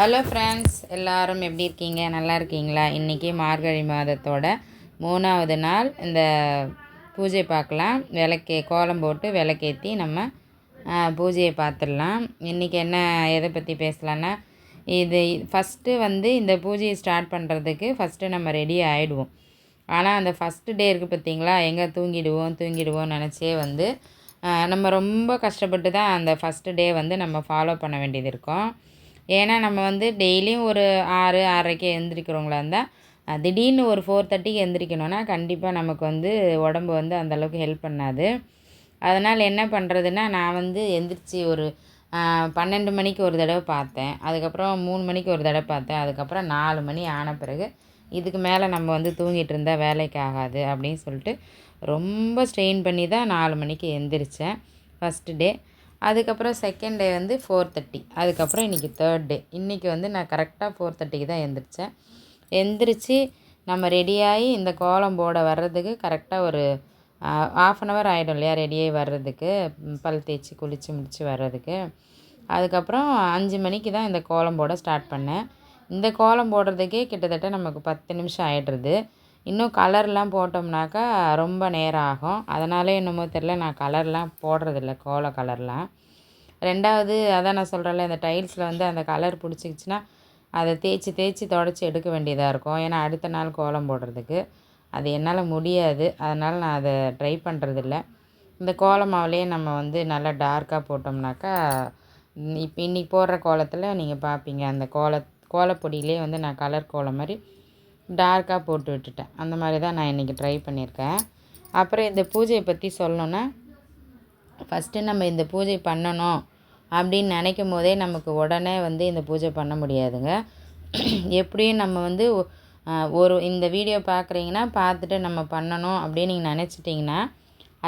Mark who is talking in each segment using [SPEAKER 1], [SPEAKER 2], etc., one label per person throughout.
[SPEAKER 1] hello friends எல்லோரும் எப்படி இருக்கீங்க நல்லா இருக்கீங்களா இன்றைக்கி மார்கழி மாதத்தோட மூணாவது நாள் இந்த பூஜை பார்க்கலாம் விளக்கே கோலம் போட்டு விளக்கேற்றி நம்ம பூஜையை பார்த்துடலாம் இன்றைக்கி என்ன எதை பற்றி பேசலான்னா இது ஃபஸ்ட்டு வந்து இந்த பூஜையை ஸ்டார்ட் பண்ணுறதுக்கு ஃபஸ்ட்டு நம்ம ரெடி ஆகிடுவோம் ஆனால் அந்த ஃபஸ்ட்டு டே இருக்குது பார்த்திங்களா எங்கே தூங்கிடுவோம் தூங்கிடுவோம் நினச்சே வந்து நம்ம ரொம்ப கஷ்டப்பட்டு தான் அந்த ஃபஸ்ட்டு டே வந்து நம்ம ஃபாலோ பண்ண வேண்டியது இருக்கும் ஏன்னா நம்ம வந்து டெய்லியும் ஒரு ஆறு ஆறரைக்கு எழுந்திரிக்கிறவங்களா இருந்தால் திடீர்னு ஒரு ஃபோர் தேர்ட்டிக்கு எழுந்திரிக்கணுன்னா கண்டிப்பாக நமக்கு வந்து உடம்பு வந்து அந்தளவுக்கு ஹெல்ப் பண்ணாது அதனால் என்ன பண்ணுறதுன்னா நான் வந்து எந்திரிச்சு ஒரு பன்னெண்டு மணிக்கு ஒரு தடவை பார்த்தேன் அதுக்கப்புறம் மூணு மணிக்கு ஒரு தடவை பார்த்தேன் அதுக்கப்புறம் நாலு மணி ஆன பிறகு இதுக்கு மேலே நம்ம வந்து தூங்கிட்டு இருந்தால் வேலைக்கு ஆகாது அப்படின்னு சொல்லிட்டு ரொம்ப ஸ்ட்ரெயின் பண்ணி தான் நாலு மணிக்கு எந்திரிச்சேன் ஃபஸ்ட்டு டே அதுக்கப்புறம் செகண்ட் டே வந்து ஃபோர் தேர்ட்டி அதுக்கப்புறம் இன்றைக்கி தேர்ட் டே இன்றைக்கி வந்து நான் கரெக்டாக ஃபோர் தேர்ட்டிக்கு தான் எழுந்திரிச்சேன் எழுந்திரிச்சி நம்ம ரெடியாகி இந்த கோலம் போட வர்றதுக்கு கரெக்டாக ஒரு ஆஃப் அன் ஹவர் ஆகிடும் இல்லையா ரெடியாகி வர்றதுக்கு பல் தேய்ச்சி குளித்து முடித்து வர்றதுக்கு அதுக்கப்புறம் அஞ்சு மணிக்கு தான் இந்த கோலம் போட ஸ்டார்ட் பண்ணேன் இந்த கோலம் போடுறதுக்கே கிட்டத்தட்ட நமக்கு பத்து நிமிஷம் ஆகிடுறது இன்னும் கலர்லாம் போட்டோம்னாக்கா ரொம்ப நேரம் ஆகும் அதனாலே என்னமோ தெரில நான் கலர்லாம் போடுறதில்ல கோலம் கலர்லாம் ரெண்டாவது அதான் நான் சொல்கிறேன்ல இந்த டைல்ஸில் வந்து அந்த கலர் பிடிச்சிக்கிச்சின்னா அதை தேய்ச்சி தேய்ச்சி தொடச்சி எடுக்க வேண்டியதாக இருக்கும் ஏன்னா அடுத்த நாள் கோலம் போடுறதுக்கு அது என்னால் முடியாது அதனால் நான் அதை ட்ரை பண்ணுறதில்ல இந்த கோல நம்ம வந்து நல்லா டார்க்காக போட்டோம்னாக்கா இப்போ இன்றைக்கி போடுற கோலத்தில் நீங்கள் பார்ப்பீங்க அந்த கோல கோலப்பொடியிலே வந்து நான் கலர் கோலம் மாதிரி டார்க்காக போட்டு விட்டுட்டேன் அந்த மாதிரி தான் நான் இன்றைக்கி ட்ரை பண்ணியிருக்கேன் அப்புறம் இந்த பூஜையை பற்றி சொல்லணுன்னா ஃபஸ்ட்டு நம்ம இந்த பூஜை பண்ணணும் அப்படின்னு நினைக்கும் போதே நமக்கு உடனே வந்து இந்த பூஜை பண்ண முடியாதுங்க எப்படியும் நம்ம வந்து ஒரு இந்த வீடியோ பார்க்குறீங்கன்னா பார்த்துட்டு நம்ம பண்ணணும் அப்படின்னு நீங்கள் நினச்சிட்டிங்கன்னா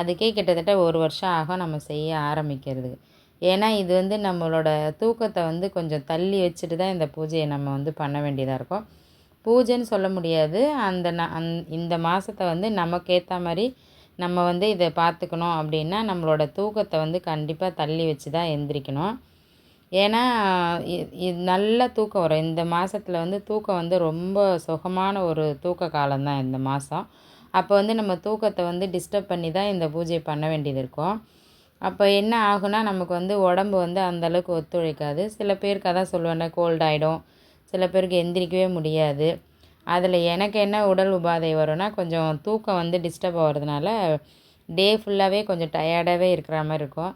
[SPEAKER 1] அதுக்கே கிட்டத்தட்ட ஒரு வருஷம் ஆகும் நம்ம செய்ய ஆரம்பிக்கிறது ஏன்னா இது வந்து நம்மளோட தூக்கத்தை வந்து கொஞ்சம் தள்ளி வச்சுட்டு தான் இந்த பூஜையை நம்ம வந்து பண்ண வேண்டியதாக இருக்கும் பூஜைன்னு சொல்ல முடியாது அந்த ந அந் இந்த மாதத்தை வந்து நமக்கு ஏற்ற மாதிரி நம்ம வந்து இதை பார்த்துக்கணும் அப்படின்னா நம்மளோட தூக்கத்தை வந்து கண்டிப்பாக தள்ளி வச்சு தான் எந்திரிக்கணும் ஏன்னா இது நல்ல தூக்கம் வரும் இந்த மாதத்தில் வந்து தூக்கம் வந்து ரொம்ப சுகமான ஒரு தூக்க காலம்தான் இந்த மாதம் அப்போ வந்து நம்ம தூக்கத்தை வந்து டிஸ்டர்ப் பண்ணி தான் இந்த பூஜையை பண்ண வேண்டியது இருக்கும் அப்போ என்ன ஆகுனா நமக்கு வந்து உடம்பு வந்து அந்தளவுக்கு ஒத்துழைக்காது சில பேருக்கு அதான் சொல்லுவேன்னா கோல்ட் ஆகிடும் சில பேருக்கு எந்திரிக்கவே முடியாது அதில் எனக்கு என்ன உடல் உபாதை வரும்னா கொஞ்சம் தூக்கம் வந்து டிஸ்டர்ப் ஆகிறதுனால டே ஃபுல்லாகவே கொஞ்சம் டயர்டாகவே இருக்கிற மாதிரி இருக்கும்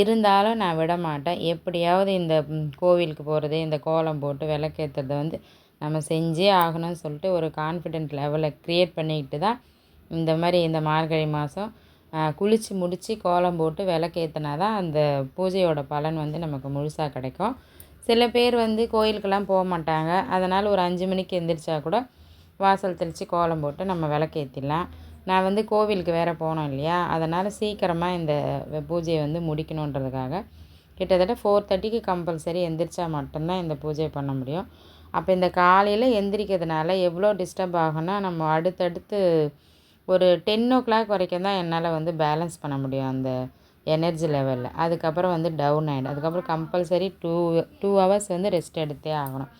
[SPEAKER 1] இருந்தாலும் நான் விட மாட்டேன் எப்படியாவது இந்த கோவிலுக்கு போகிறது இந்த கோலம் போட்டு விளக்கேற்றுறத வந்து நம்ம செஞ்சே ஆகணும்னு சொல்லிட்டு ஒரு கான்ஃபிடென்ட் லெவலை க்ரியேட் பண்ணிக்கிட்டு தான் இந்த மாதிரி இந்த மார்கழி மாதம் குளித்து முடித்து கோலம் போட்டு விளக்கேற்றினா தான் அந்த பூஜையோட பலன் வந்து நமக்கு முழுசாக கிடைக்கும் சில பேர் வந்து கோயிலுக்கெல்லாம் போக மாட்டாங்க அதனால் ஒரு அஞ்சு மணிக்கு எழுந்திரிச்சா கூட வாசல் தெளித்து கோலம் போட்டு நம்ம விளக்கேற்றிடலாம் நான் வந்து கோவிலுக்கு வேறு போனோம் இல்லையா அதனால் சீக்கிரமாக இந்த பூஜையை வந்து முடிக்கணுன்றதுக்காக கிட்டத்தட்ட ஃபோர் தேர்ட்டிக்கு கம்பல்சரி எந்திரிச்சா மட்டும்தான் இந்த பூஜையை பண்ண முடியும் அப்போ இந்த காலையில் எந்திரிக்கிறதுனால எவ்வளோ டிஸ்டர்ப் ஆகும்னா நம்ம அடுத்தடுத்து ஒரு டென் ஓ கிளாக் வரைக்கும் தான் என்னால் வந்து பேலன்ஸ் பண்ண முடியும் அந்த எனர்ஜி லெவலில் அதுக்கப்புறம் வந்து டவுன் ஆகிடும் அதுக்கப்புறம் கம்பல்சரி டூ டூ ஹவர்ஸ் வந்து ரெஸ்ட் எடுத்தே ஆகணும்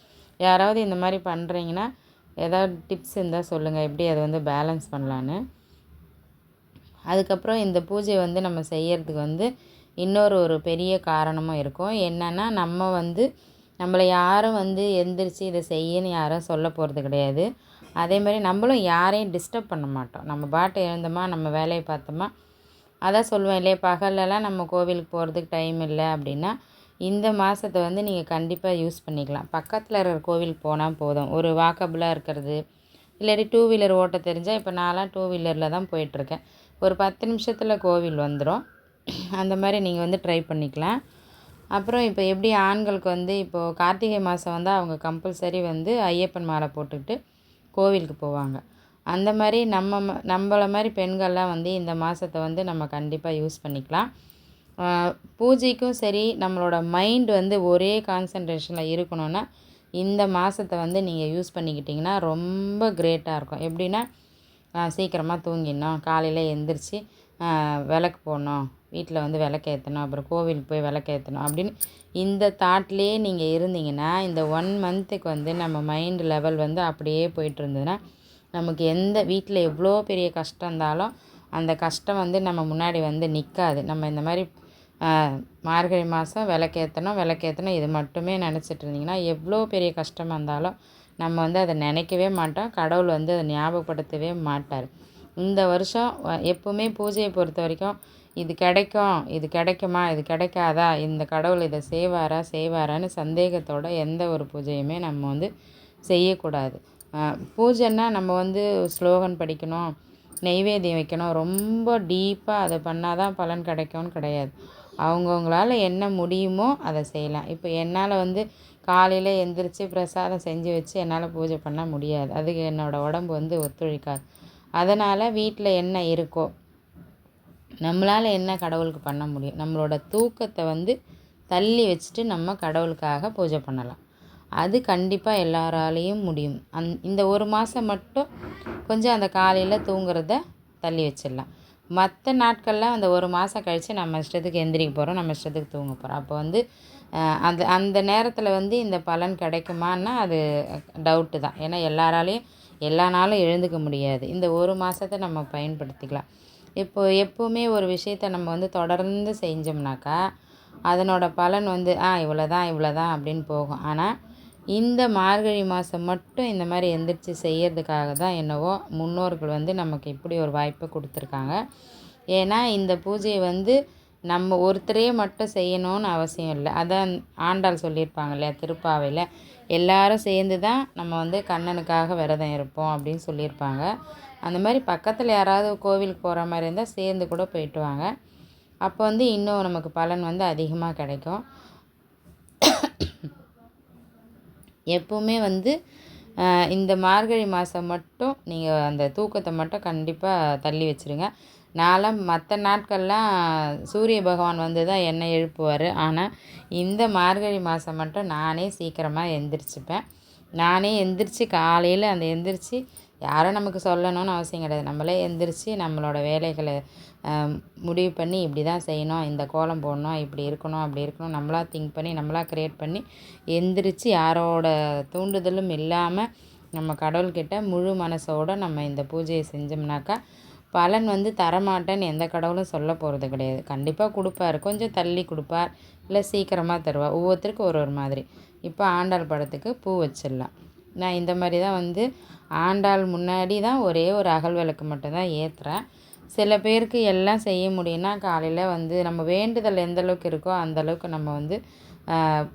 [SPEAKER 1] யாராவது இந்த மாதிரி பண்ணுறீங்கன்னா ஏதாவது டிப்ஸ் இருந்தால் சொல்லுங்கள் எப்படி அதை வந்து பேலன்ஸ் பண்ணலான்னு அதுக்கப்புறம் இந்த பூஜையை வந்து நம்ம செய்கிறதுக்கு வந்து இன்னொரு ஒரு பெரிய காரணமும் இருக்கும் என்னென்னா நம்ம வந்து நம்மளை யாரும் வந்து எந்திரிச்சு இதை செய்யன்னு யாரும் சொல்ல போகிறது கிடையாது அதே மாதிரி நம்மளும் யாரையும் டிஸ்டர்ப் பண்ண மாட்டோம் நம்ம பாட்டு எழுந்தோமா நம்ம வேலையை பார்த்தோமா அதான் சொல்லுவேன் இல்லையா பகல்லலாம் நம்ம கோவிலுக்கு போகிறதுக்கு டைம் இல்லை அப்படின்னா இந்த மாதத்தை வந்து நீங்கள் கண்டிப்பாக யூஸ் பண்ணிக்கலாம் பக்கத்தில் இருக்கிற கோவிலுக்கு போனால் போதும் ஒரு வாக்கபுளாக இருக்கிறது இல்லாட்டி டூ வீலர் ஓட்ட தெரிஞ்சால் இப்போ நான்லாம் டூ வீலரில் தான் போயிட்டுருக்கேன் ஒரு பத்து நிமிஷத்தில் கோவில் வந்துடும் அந்த மாதிரி நீங்கள் வந்து ட்ரை பண்ணிக்கலாம் அப்புறம் இப்போ எப்படி ஆண்களுக்கு வந்து இப்போது கார்த்திகை மாதம் வந்தால் அவங்க கம்பல்சரி வந்து ஐயப்பன் மாலை போட்டுக்கிட்டு கோவிலுக்கு போவாங்க அந்த மாதிரி நம்ம நம்மள மாதிரி பெண்கள்லாம் வந்து இந்த மாதத்தை வந்து நம்ம கண்டிப்பாக யூஸ் பண்ணிக்கலாம் பூஜைக்கும் சரி நம்மளோட மைண்ட் வந்து ஒரே கான்சன்ட்ரேஷனில் இருக்கணும்னா இந்த மாதத்தை வந்து நீங்கள் யூஸ் பண்ணிக்கிட்டிங்கன்னா ரொம்ப கிரேட்டாக இருக்கும் எப்படின்னா சீக்கிரமாக தூங்கிடணும் காலையில் எந்திரிச்சு விளக்கு போடணும் வீட்டில் வந்து விளக்கேற்றணும் அப்புறம் கோவிலுக்கு போய் விளக்கேற்றணும் அப்படின்னு இந்த தாட்லேயே நீங்கள் இருந்தீங்கன்னா இந்த ஒன் மந்த்துக்கு வந்து நம்ம மைண்ட் லெவல் வந்து அப்படியே போயிட்டு இருந்ததுன்னா நமக்கு எந்த வீட்டில் எவ்வளோ பெரிய கஷ்டம் இருந்தாலும் அந்த கஷ்டம் வந்து நம்ம முன்னாடி வந்து நிற்காது நம்ம இந்த மாதிரி மார்கழி மாதம் விளக்கேற்றணும் விளக்கேற்றணும் இது மட்டுமே நினச்சிட்டு இருந்தீங்கன்னா எவ்வளோ பெரிய கஷ்டமாக இருந்தாலும் நம்ம வந்து அதை நினைக்கவே மாட்டோம் கடவுள் வந்து அதை ஞாபகப்படுத்தவே மாட்டார் இந்த வருஷம் எப்போவுமே பூஜையை பொறுத்த வரைக்கும் இது கிடைக்கும் இது கிடைக்குமா இது கிடைக்காதா இந்த கடவுள் இதை செய்வாரா செய்வாரான்னு சந்தேகத்தோடு எந்த ஒரு பூஜையுமே நம்ம வந்து செய்யக்கூடாது பூஜைன்னா நம்ம வந்து ஸ்லோகன் படிக்கணும் நெய்வேதியம் வைக்கணும் ரொம்ப டீப்பாக அதை பண்ணால் தான் பலன் கிடைக்கும்னு கிடையாது அவங்கவுங்களால் என்ன முடியுமோ அதை செய்யலாம் இப்போ என்னால் வந்து காலையில் எந்திரிச்சு பிரசாதம் செஞ்சு வச்சு என்னால் பூஜை பண்ண முடியாது அதுக்கு என்னோடய உடம்பு வந்து ஒத்துழைக்காது அதனால் வீட்டில் என்ன இருக்கோ நம்மளால் என்ன கடவுளுக்கு பண்ண முடியும் நம்மளோட தூக்கத்தை வந்து தள்ளி வச்சுட்டு நம்ம கடவுளுக்காக பூஜை பண்ணலாம் அது கண்டிப்பாக எல்லாராலேயும் முடியும் அந் இந்த ஒரு மாதம் மட்டும் கொஞ்சம் அந்த காலையில் தூங்குறத தள்ளி வச்சிடலாம் மற்ற நாட்களில் அந்த ஒரு மாதம் கழித்து நம்ம இஷ்டத்துக்கு எந்திரிக்க போகிறோம் நம்ம இஷ்டத்துக்கு தூங்க போகிறோம் அப்போ வந்து அந்த அந்த நேரத்தில் வந்து இந்த பலன் கிடைக்குமான்னா அது டவுட்டு தான் ஏன்னா எல்லாராலேயும் எல்லா நாளும் எழுந்துக்க முடியாது இந்த ஒரு மாதத்தை நம்ம பயன்படுத்திக்கலாம் இப்போது எப்போவுமே ஒரு விஷயத்த நம்ம வந்து தொடர்ந்து செஞ்சோம்னாக்கா அதனோட பலன் வந்து ஆ இவ்வளோ தான் இவ்வளோ தான் அப்படின்னு போகும் ஆனால் இந்த மார்கழி மாதம் மட்டும் இந்த மாதிரி எந்திரிச்சு செய்கிறதுக்காக தான் என்னவோ முன்னோர்கள் வந்து நமக்கு இப்படி ஒரு வாய்ப்பை கொடுத்துருக்காங்க ஏன்னா இந்த பூஜையை வந்து நம்ம ஒருத்தரே மட்டும் செய்யணும்னு அவசியம் இல்லை அதான் ஆண்டாள் சொல்லியிருப்பாங்க இல்லையா திருப்பாவையில் எல்லாரும் சேர்ந்து தான் நம்ம வந்து கண்ணனுக்காக விரதம் இருப்போம் அப்படின்னு சொல்லியிருப்பாங்க அந்த மாதிரி பக்கத்தில் யாராவது கோவிலுக்கு போகிற மாதிரி இருந்தால் சேர்ந்து கூட போயிட்டு வாங்க அப்போ வந்து இன்னும் நமக்கு பலன் வந்து அதிகமாக கிடைக்கும் எப்போவுமே வந்து இந்த மார்கழி மாதம் மட்டும் நீங்கள் அந்த தூக்கத்தை மட்டும் கண்டிப்பாக தள்ளி வச்சுருங்க நான்லாம் மற்ற நாட்கள்லாம் சூரிய பகவான் வந்து தான் என்னை எழுப்புவார் ஆனால் இந்த மார்கழி மாதம் மட்டும் நானே சீக்கிரமாக எழுந்திரிச்சிப்பேன் நானே எந்திரிச்சு காலையில் அந்த எந்திரிச்சு யாரும் நமக்கு சொல்லணும்னு அவசியம் கிடையாது நம்மளே எந்திரிச்சு நம்மளோட வேலைகளை முடிவு பண்ணி இப்படி தான் செய்யணும் இந்த கோலம் போடணும் இப்படி இருக்கணும் அப்படி இருக்கணும் நம்மளாக திங்க் பண்ணி நம்மளாக க்ரியேட் பண்ணி எந்திரிச்சு யாரோட தூண்டுதலும் இல்லாமல் நம்ம கடவுள்கிட்ட முழு மனசோடு நம்ம இந்த பூஜையை செஞ்சோம்னாக்கா பலன் வந்து தரமாட்டேன்னு எந்த கடவுளும் சொல்ல போகிறது கிடையாது கண்டிப்பாக கொடுப்பார் கொஞ்சம் தள்ளி கொடுப்பார் இல்லை சீக்கிரமாக தருவார் ஒவ்வொருத்தருக்கும் ஒரு ஒரு மாதிரி இப்போ ஆண்டாள் படத்துக்கு பூ வச்சிடலாம் நான் இந்த மாதிரி தான் வந்து ஆண்டாள் முன்னாடி தான் ஒரே ஒரு அகல் விளக்கு மட்டும்தான் ஏற்றுறேன் சில பேருக்கு எல்லாம் செய்ய முடியும்னா காலையில் வந்து நம்ம வேண்டுதல் எந்தளவுக்கு இருக்கோ அந்தளவுக்கு நம்ம வந்து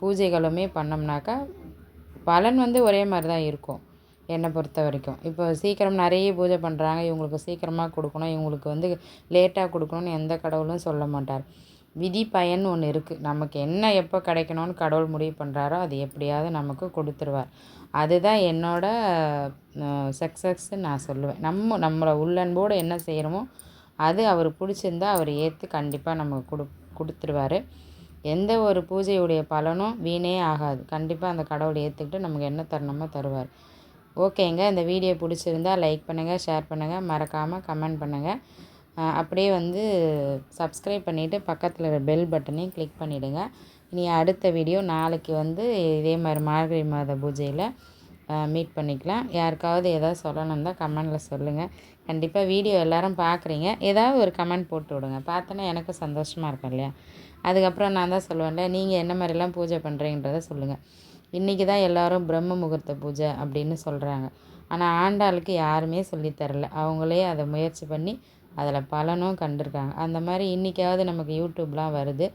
[SPEAKER 1] பூஜைகளுமே பண்ணோம்னாக்கா பலன் வந்து ஒரே மாதிரி தான் இருக்கும் என்னை பொறுத்த வரைக்கும் இப்போ சீக்கிரம் நிறைய பூஜை பண்ணுறாங்க இவங்களுக்கு சீக்கிரமாக கொடுக்கணும் இவங்களுக்கு வந்து லேட்டாக கொடுக்கணும்னு எந்த கடவுளும் சொல்ல மாட்டார் விதி பயன் ஒன்று இருக்குது நமக்கு என்ன எப்போ கிடைக்கணும்னு கடவுள் முடிவு பண்ணுறாரோ அது எப்படியாவது நமக்கு கொடுத்துருவார் அதுதான் என்னோடய சக்ஸஸ்ன்னு நான் சொல்லுவேன் நம்ம நம்மளை உள்ளன்போடு என்ன செய்கிறோமோ அது அவர் பிடிச்சிருந்தா அவர் ஏற்று கண்டிப்பாக நமக்கு கொடு கொடுத்துருவாரு எந்த ஒரு பூஜையுடைய பலனும் வீணே ஆகாது கண்டிப்பாக அந்த கடவுளை ஏற்றுக்கிட்டு நமக்கு என்ன தரணுமோ தருவார் ஓகேங்க இந்த வீடியோ பிடிச்சிருந்தா லைக் பண்ணுங்கள் ஷேர் பண்ணுங்கள் மறக்காமல் கமெண்ட் பண்ணுங்கள் அப்படியே வந்து சப்ஸ்க்ரைப் பண்ணிவிட்டு பக்கத்தில் பெல் பட்டனையும் கிளிக் பண்ணிவிடுங்க இனி அடுத்த வீடியோ நாளைக்கு வந்து இதே மாதிரி மார்கழி மாத பூஜையில் மீட் பண்ணிக்கலாம் யாருக்காவது எதாவது சொல்லணுன்னா கமெண்டில் சொல்லுங்கள் கண்டிப்பாக வீடியோ எல்லோரும் பார்க்குறீங்க ஏதாவது ஒரு கமெண்ட் போட்டு விடுங்க பார்த்தோன்னா எனக்கு சந்தோஷமாக இருக்கும் இல்லையா அதுக்கப்புறம் நான் தான் சொல்லுவேன்ல நீங்கள் என்ன மாதிரிலாம் பூஜை பண்ணுறீங்கன்றத சொல்லுங்கள் இன்றைக்கி தான் எல்லோரும் பிரம்ம முகூர்த்த பூஜை அப்படின்னு சொல்கிறாங்க ஆனால் ஆண்டாளுக்கு யாருமே சொல்லித்தரலை அவங்களே அதை முயற்சி பண்ணி அதில் பலனும் கண்டிருக்காங்க அந்த மாதிரி இன்றைக்காவது நமக்கு யூடியூப்லாம் வருது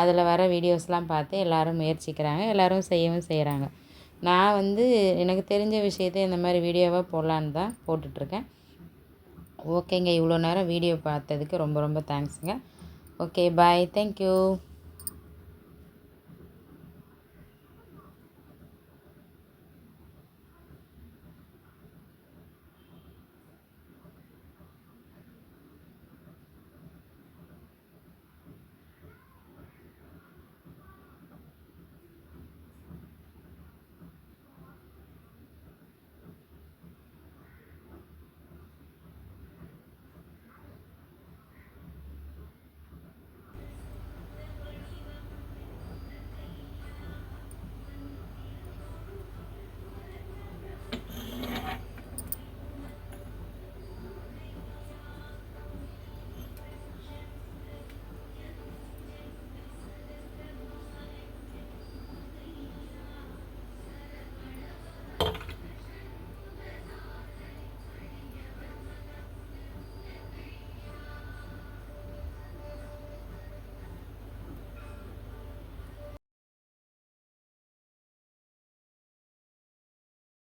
[SPEAKER 1] அதில் வர வீடியோஸ்லாம் பார்த்து எல்லோரும் முயற்சிக்கிறாங்க எல்லோரும் செய்யவும் செய்கிறாங்க நான் வந்து எனக்கு தெரிஞ்ச விஷயத்தை இந்த மாதிரி வீடியோவாக போடலான்னு தான் போட்டுட்ருக்கேன் ஓகேங்க இவ்வளோ நேரம் வீடியோ பார்த்ததுக்கு ரொம்ப ரொம்ப தேங்க்ஸுங்க ஓகே பாய் தேங்க்யூ